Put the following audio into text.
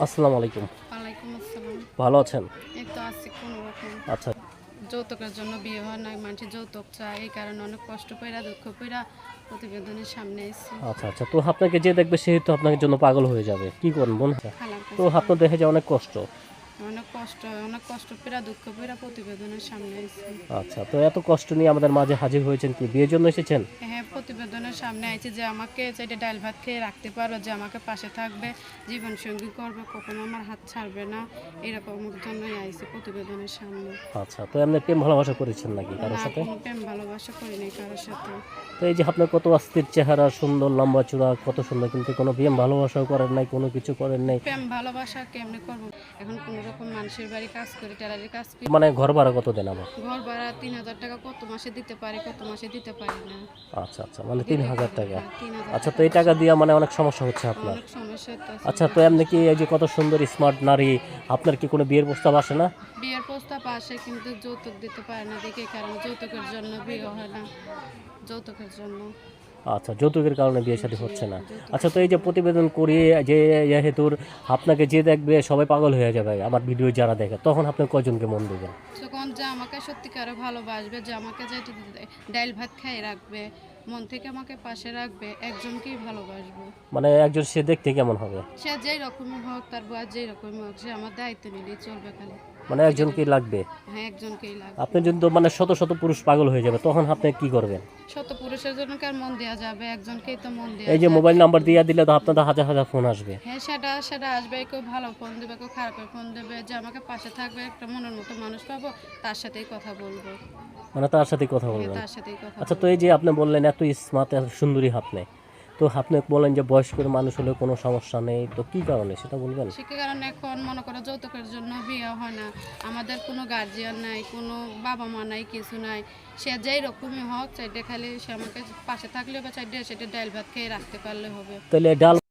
আসসালামু আলাইকুম। ওয়ালাইকুম আসসালাম। ভালো আছেন? এই তো আছি কোনো রকম। আচ্ছা। যৌতুকের জন্য বিয়ে হয় না মানুষের যৌতুক চায় এই কারণে অনেক কষ্ট পেরা দুঃখ পেরা প্রতিবেদনের সামনে এসেছি আচ্ছা আচ্ছা। তো আপনাকে যে দেখবে সে তো আপনার জন্য পাগল হয়ে যাবে। কি করবেন বোন তো কাছে আপনার দেখে যে অনেক কষ্ট। অনেক কষ্ট অনেক কষ্ট পেরা দুঃখ পেরা প্রতিবেদনের সামনে এসেছি আচ্ছা তো এত কষ্ট নিয়ে আমাদের মাঝে হাজির হয়েছেন কি? বিয়ের জন্য এসেছেন? হ্যাঁ প্রতিবেদনের সামনে আইছি যে আমাকে সেটা ডাল ভাত খেয়ে রাখতে পারো যে আমাকে পাশে থাকবে জীবন সঙ্গী করবে কখনো আমার হাত ছাড়বে না। এরকম জন্যই আইছি প্রতিবেদনের সামনে। আচ্ছা তো এমনি প্রেম ভালোবাসা করেছেন নাকি কারোর সাথে? প্রেম ভালোবাসা করি নাই কারোর সাথে। তো এই যে আপনার কত অস্থির চেহারা সুন্দর লম্বা চূড়া কত সুন্দর কিন্তু কোনো প্রেম ভালোবাসাও করেন নাই কোনো কিছু করেন নাই। প্রেম ভালোবাসা কেমনে করব? এখন কোনো রকম মানুষের বাড়ি কাজ করি টেলারি কাজ করি। মানে ঘর ভাড়া কত দেন আমার? ঘর ভাড়া তিন হাজার টাকা কত মাসে দিতে পারি কত মাসে দিতে পারি না। আচ্ছা আচ্ছা মানে তিন হাজার টাকা। আচ্ছা তো এই টাকা দিয়ে মানে অনেক সমস্যা হচ্ছে আপনার। অনেক সমস্যা তো আছে। আচ্ছা তো এমনি কি এই যে কত সুন্দর স্মার্ট নারী আপনার কি কোনো বিয়ের প্রস্তাব আসে না? বিয়ের প্রস্তাব আসে কিন্তু যৌতুক দিতে পারে না দেখে কারণ যৌতুকের জন্য বিয়ে হয় না। যৌতুকের জন্য। আচ্ছা যৌতুকের কারণে বিয়ে শাদী হচ্ছে না। আচ্ছা তো এই যে প্রতিবেদন করি যে যেহেতুর আপনাকে যে দেখবে সবাই পাগল হয়ে যাবে আমার ভিডিও যারা দেখে তখন আপনি কজনকে মন দেবেন? তখন যে আমাকে সত্যিকারে ভালোবাসবে যে আমাকে যে ডাইল ভাত খাই রাখবে মন থেকে আমাকে পাশে রাখবে একজনকেই ভালোবাসবো। মানে একজন সে দেখতে কেমন হবে? সে যেই রকমই হোক তার বয়স যেই রকমই হোক সে আমার দায়িত্ব নিলেই চলবে খালি। মানে একজনকেই লাগবে? হ্যাঁ একজনকেই লাগবে। আপনি যদি মানে শত শত পুরুষ পাগল হয়ে যাবে তখন আপনি কি করবেন? শত পুরুষের জন্য কার মন দেওয়া যাবে? একজনকেই তো মন দেওয়া এই যে মোবাইল নাম্বার দিয়ে দিলে তো আপনাদের হাজার হাজার ফোন আসবে। হ্যাঁ সেটা সেটা আসবে কেউ ভালো ফোন দেবে কেউ খারাপের ফোন দেবে যে আমাকে পাশে থাকবে একটা মনের মতো মানুষ পাবো তার সাথেই কথা বলব। মানে তার সাথে কথা হ্যাঁ, বলবেন। তার সাথেই কথা আচ্ছা তো এই যে আপনি বললেন এত স্মার্ট এত সুন্দরী আপনি তো আপনি বলেন যে বয়স্কের মানুষ হলে কোনো সমস্যা নেই তো কি কারণে সেটা বলবেন? সে কারণে এখন মনে করো যৌতুকের জন্য বিয়ে হয় না? আমাদের কোনো গার্জিয়ান নাই কোনো বাবা মা নাই কিছু নাই। সে যেই রকমই হোক চাইডে খালি সে আমাকে পাশে থাকলে বা চাইডে সেটা ডাইল ভাত খেয়ে রাখতে পারলে হবে। তাহলে ডাল